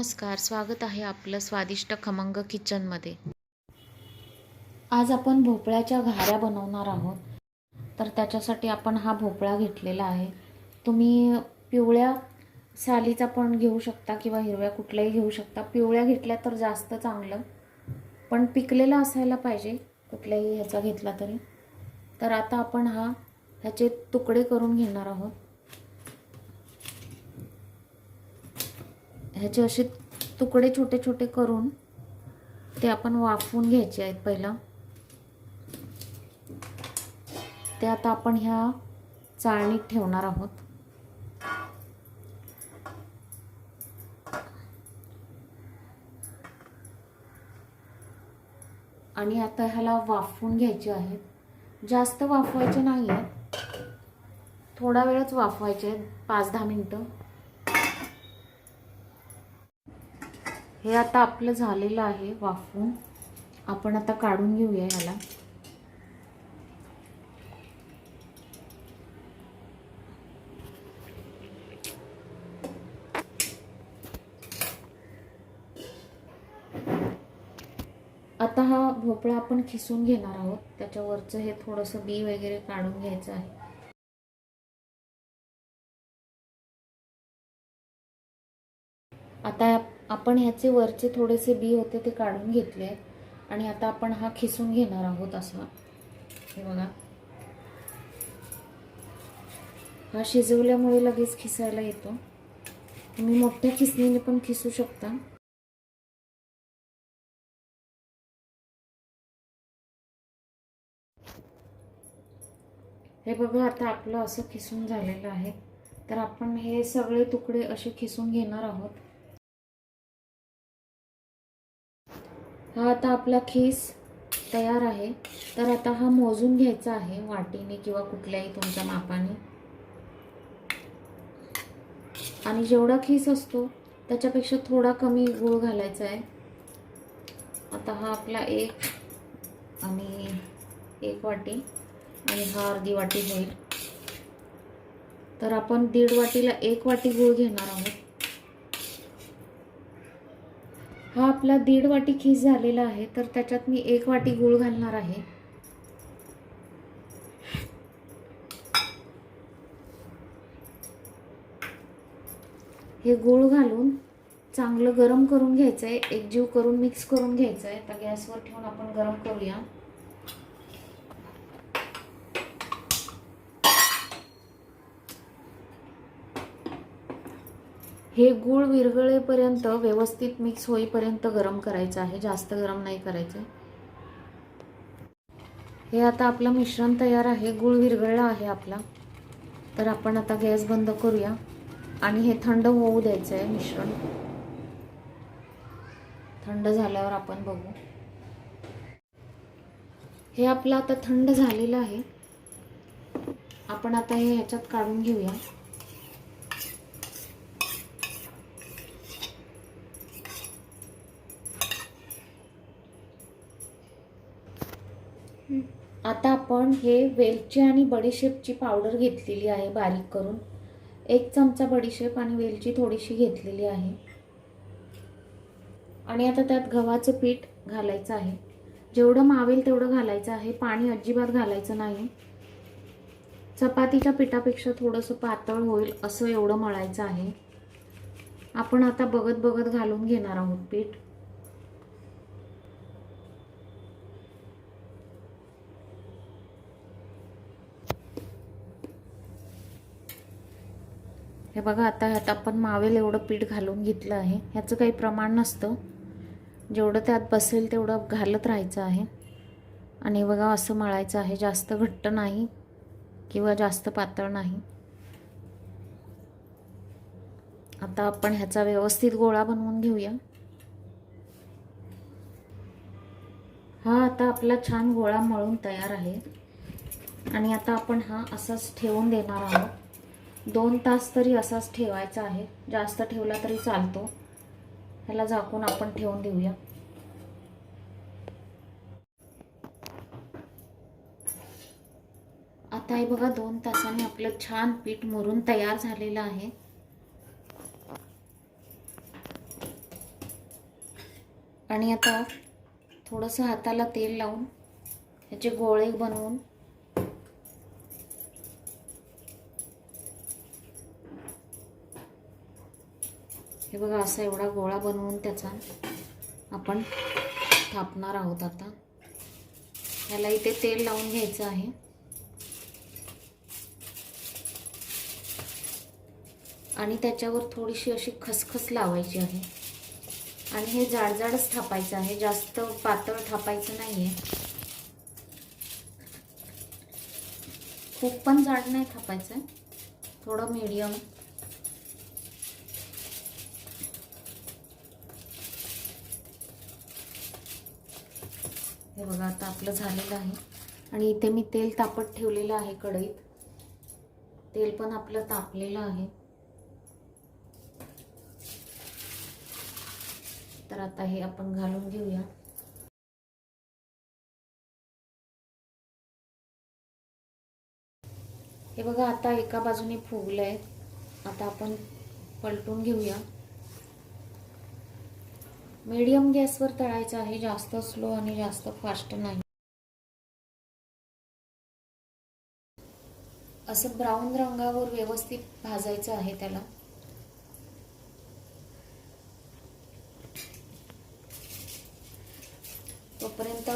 नमस्कार स्वागत आहे आपलं स्वादिष्ट खमंग किचनमध्ये. आज आपण भोपळ्याच्या घाऱ्या बनवणार आहोत. तर त्याच्यासाठी आपण हा भोपळा घेतलेला आहे. तुम्ही पिवळ्या सालीचा पण घेऊ शकता किंवा हिरव्या कुठल्याही घेऊ शकता. पिवळ्या घेतल्या तर जास्त चांगलं. पण पिकलेला असायला पाहिजे कुठल्याही ह्याचा घेतला तरी. तर आता आपण हा ह्याचे तुकडे करून घेणार आहोत. ह्याचे असे तुकडे छोटे छोटे करून ते आपण वाफवून घ्यायचे आहेत पहिला. ते आता आपण ह्या चाळणीत ठेवणार आहोत. आणि आता ह्याला वाफवून घ्यायचे आहेत. जास्त वाफवायचे नाही आहेत थोडा वेळच वाफवायचे आहेत. पाच दहा मिनटं. हे आता आपलं झालेलं आहे वाफवून. आपण आता काढून घेऊया ह्याला आता हा भोपळा आपण खिसून घेणार आहोत. त्याच्यावरचं हे थोडंसं बी वगैरे काढून घ्यायचं आहे. आता आपण ह्याचे वरचे थोडेसे बी होते ते काढून घेतले आहेत. आणि आता आपण हा खिसून घेणार आहोत असा. हे बघा. हा शिजवल्यामुळे लगेच खिसायला येतो. तुम्ही मोठ्या खिसणीने पण खिसू शकता. हे बघा आता आपलं असं खिसून झालेलं आहे. तर आपण हे सगळे तुकडे असे खिसून घेणार आहोत. हा आता आपला खीस तयार आहे. तर आता हा मोजून घ्यायचा आहे वाटीने किंवा कुठल्याही तुमच्या मापाने. आणि जेवढा खीस असतो त्याच्यापेक्षा थोडा कमी गूळ घालायचा आहे. आता हा आपला एक आणि एक वाटी आणि हा अर्धी वाटी होईल. तर आपण दीड वाटीला एक वाटी गूळ घेणार आहोत हा आपला दीड वाटी खीस झालेला आहे तर त्याच्यात मी एक वाटी गूळ घालणार आहे. हे गूळ घालून चांगलं गरम करून घ्यायचं आहे एकजीव करून मिक्स करून घ्यायचं आहे आता गॅसवर ठेवून आपण गरम करूया. हे गूळ विरघळेपर्यंत व्यवस्थित मिक्स होईपर्यंत गरम करायचं आहे. जास्त गरम नाही करायचं हे आता आपलं मिश्रण तयार आहे. गूळ विरघळला आहे आपला. तर आपण आता गॅस बंद करूया. आणि हे थंड होऊ द्यायचं आहे मिश्रण. थंड झाल्यावर आपण बघू. हे आपलं आता थंड झालेलं आहे. आपण आता हे ह्याच्यात काढून घेऊया. आता आपण हे वेलची आणि बडीशेपची पावडर घेतलेली आहे बारीक करून. एक चमचा बडीशेप आणि वेलची थोडीशी घेतलेली आहे. आणि आता त्यात गव्हाचं पीठ घालायचं आहे. जेवढं मावेल तेवढं घालायचं आहे. पाणी अजिबात घालायचं नाही. चपातीच्या पिठापेक्षा थोडंसं पातळ होईल असं एवढं मळायचं आहे. आपण आता बघत बघत घालून घेणार आहोत पीठ. हे बघा आता ह्यात आपण मावेल एवढं पीठ घालून घेतलं आहे. ह्याचं काही प्रमाण नसतं. जेवढं त्यात बसेल तेवढं घालत राहायचं आहे. आणि बघा असं मळायचं आहे. जास्त घट्ट नाही किंवा जास्त पातळ नाही. आता आपण ह्याचा व्यवस्थित गोळा बनवून घेऊया. हा आता आपला छान गोळा मळून तयार आहे. आणि आता आपण हा असाच ठेवून देणार आहोत. दोन तास तरी असाच ठेवायचा आहे. जास्त ठेवला तरी चालतो. ह्याला झाकून आपण ठेवून देऊया. आता हे बघा दोन तासाने आपलं छान पीठ मुरून तयार झालेलं आहे. आणि आता थोडंसं हाताला तेल लावून ह्याचे गोळे बनवून हे बघा असा एवढा गोळा बनवून त्याचा आपण थापणार आहोत आता. ह्याला इथे तेल लावून घ्यायचं आहे. आणि त्याच्यावर थोडीशी अशी खसखस लावायची आहे. आणि हे जाडजाडच थापायचं आहे जास्त पातळ थापायचं नाही आहे खूप पण जाड नाही थापायचं आहे थोडं मीडियम हे बघा आता आपलं झालेलं आहे. आणि इथे मी तेल तापत ठेवलेलं आहे कढईत. तेल पण आपलं तापलेलं आहे. तर आता हे आपण घालून घेऊया. हे बघा आता एका बाजूने फुगलंय. आता आपण पलटून घेऊया. मीडियम गॅसवर तळायचं आहे जास्त स्लो आणि जास्त फास्ट नाही. असं ब्राऊन रंगावर व्यवस्थित भाजायचं आहे त्याला. तोपर्यंत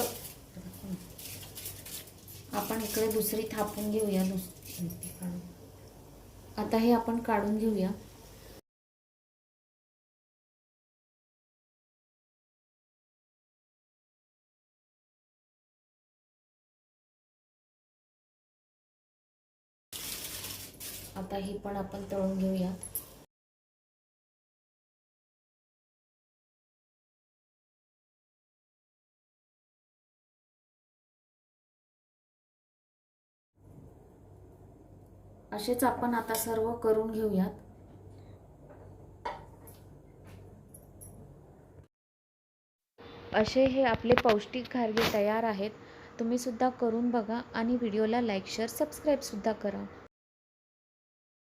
आपण इकडे दुसरी थापून घेऊया. आता हे आपण काढून घेऊया. आता ही पण आपण तळून घेऊया असेच आपण आता सर्व करून घेऊयात. असे हे आपले पौष्टिक खारगे तयार आहेत. तुम्ही सुद्धा करून बघा आणि व्हिडिओला लाईक शेअर सबस्क्राईबसुद्धा करा.